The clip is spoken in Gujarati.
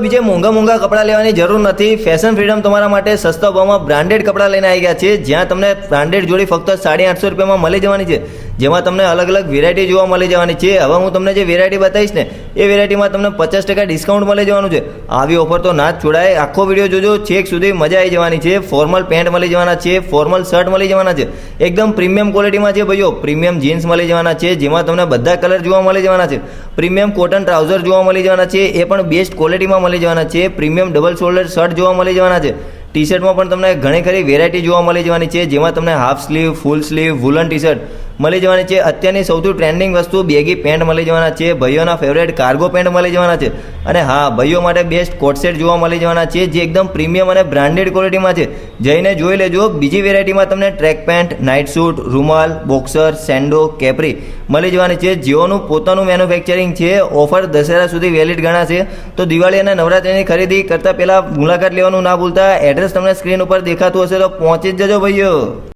બીજે મોંઘા મોંઘા કપડાં લેવાની જરૂર નથી. ફેશન ફ્રીડમ તમારા માટે સસ્તા ભાવમાં બ્રાન્ડેડ કપડાં લઈને આવી ગયા છે. જ્યાં તમને બ્રાન્ડેડ જોડી ફક્ત સાડી આઠસો રૂપિયામાં મળી જવાની છે. જેમાં તમને અલગ અલગ વેરાયટી જોવા મળી જવાની છે. હવે હું તમને જે વેરાયટી બતાવીશ ને, એ વેરાયટીમાં તમને પચાસ ટકા ડિસ્કાઉન્ટ મળી જવાનું છે. આવી ઓફર તો ના જ છોડાય. આખો વીડિયો જોજો, છેક સુધી મજા આવી જવાની છે. ફોર્મલ પેન્ટ મળી જવાના છે ફોર્મલ શર્ટ મળી જવાના છે. એકદમ પ્રીમિયમ ક્વોલિટીમાં છે ભાઈઓ. પ્રીમિયમ જીન્સ મળી જવાના છે, જેમાં તમને બધા કલર જોવા મળી જવાના છે. પ્રીમિયમ કોટન ટ્રાઉઝર જોવા મળી જવાના છે, એ પણ બેસ્ટ ક્વોલિટીમાં મળી જવાના છે. પ્રીમિયમ ડબલ શોલ્ડર શર્ટ જોવા મળી જવાના છે. ટી શર્ટમાં પણ તમને ઘણી ખરી વેરાયટી જોવા મળી જવાની છે, જેમાં તમને half sleeve full sleeve woollen T shirt મળી જવાની છે. અત્યારની સૌથી ટ્રેન્ડિંગ વસ્તુ બેગી પેન્ટ મળી જવાના છે. ભાઈઓના ફેવરેટ કાર્ગો પેન્ટ મળી જવાના છે. અને હા, ભાઈઓ માટે બેસ્ટ કોટસેટ જોવા મળી જવાના છે, જે એકદમ પ્રીમિયમ અને બ્રાન્ડેડ ક્વોલિટીમાં છે. જઈને જોઈ લેજો. બીજી વેરાયટીમાં તમને ટ્રેક પેન્ટ નાઇટ સૂટ રૂમાલ બોક્સર સેન્ડો કેપરી મળી જવાની છે. જેઓનું પોતાનું મેન્યુફેક્ચરિંગ છે ઓફર દશેરા સુધી વેલિડ ગણાશે. તો દિવાળી અને નવરાત્રિની ખરીદી કરતાં પહેલાં મુલાકાત લેવાનું ના ભૂલતા એડ્રેસ તમને સ્ક્રીન ઉપર દેખાતું હશે તો પહોંચી જ જજો ભાઈઓ.